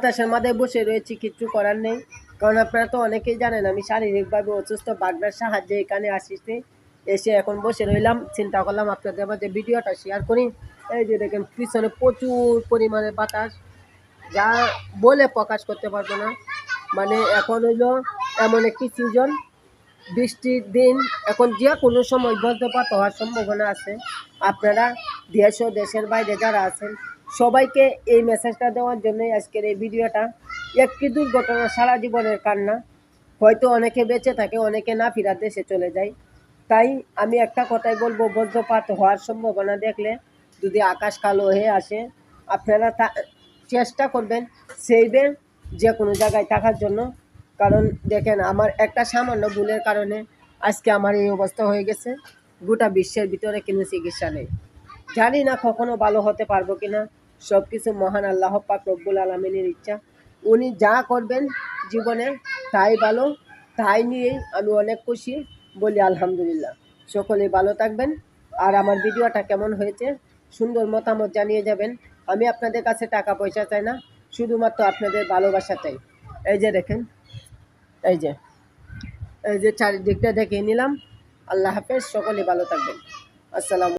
বাতাসের মাথায় বসে রয়েছি, কিচ্ছু করার নেই। কারণ আপনারা তো অনেকেই জানেন, আমি শারীরিকভাবে অসুস্থ, বাগনার সাহায্যে এখানে আসিছি। এসে এখন বসে রইলাম, চিন্তা করলাম আপনাদের মাঝে ভিডিওটা শেয়ার করি। এই যে দেখেন, পিছনে প্রচুর পরিমাণে বাতাস। যা বলে প্রকাশ করতে পারব না। মানে এখন হইল এমন একটি সিজন বৃষ্টির দিন, এখন যে কোনো সময় বজ্রপাত হওয়ার সম্ভাবনা আছে। আপনারা দেশ ও দেশের বাইরে যারা আছেন সবাইকে এই মেসেজটা দেওয়ার জন্যই আজকের এই ভিডিওটা। একটি দুর্ঘটনা সারা জীবনের কান্না। হয়তো অনেকে বেঁচে থাকে, অনেকে না ফিরার দেশে চলে যায়। তাই আমি একটা কথাই বলব, বজ্রপাত হওয়ার সম্ভাবনা দেখলে যদি আকাশ কালো হয়ে আসে, আপনারা চেষ্টা করবেন সেইবে যে কোনো জায়গায় থাকার জন্য। কারণ দেখেন, আমার একটা সামান্য ভুলের কারণে আজকে আমার এই অবস্থা হয়ে গেছে। গোটা বিশ্বের ভিতরে কোনো চিকিৎসা নেই। জানি না কখনো ভালো হতে পারব কিনা। সব কিছু মহান আল্লাহ পাক রব্বুল আলমিনের ইচ্ছা। উনি যা করবেন জীবনে, তাই ভালো, তাই নিয়েই আমি অনেক খুশি বলি আলহামদুলিল্লাহ। সকলে ভালো থাকবেন। আর আমার ভিডিওটা কেমন হয়েছে, সুন্দর মতামত জানিয়ে যাবেন। আমি আপনাদের কাছে টাকা পয়সা চাই না, শুধুমাত্র আপনাদের ভালোবাসা চাই। এই যে দেখেন, এই যে এই যে চারিদিকটা দেখে নিলাম। আল্লাহ হাফেজ, সকলে ভালো থাকবেন। আসসালাম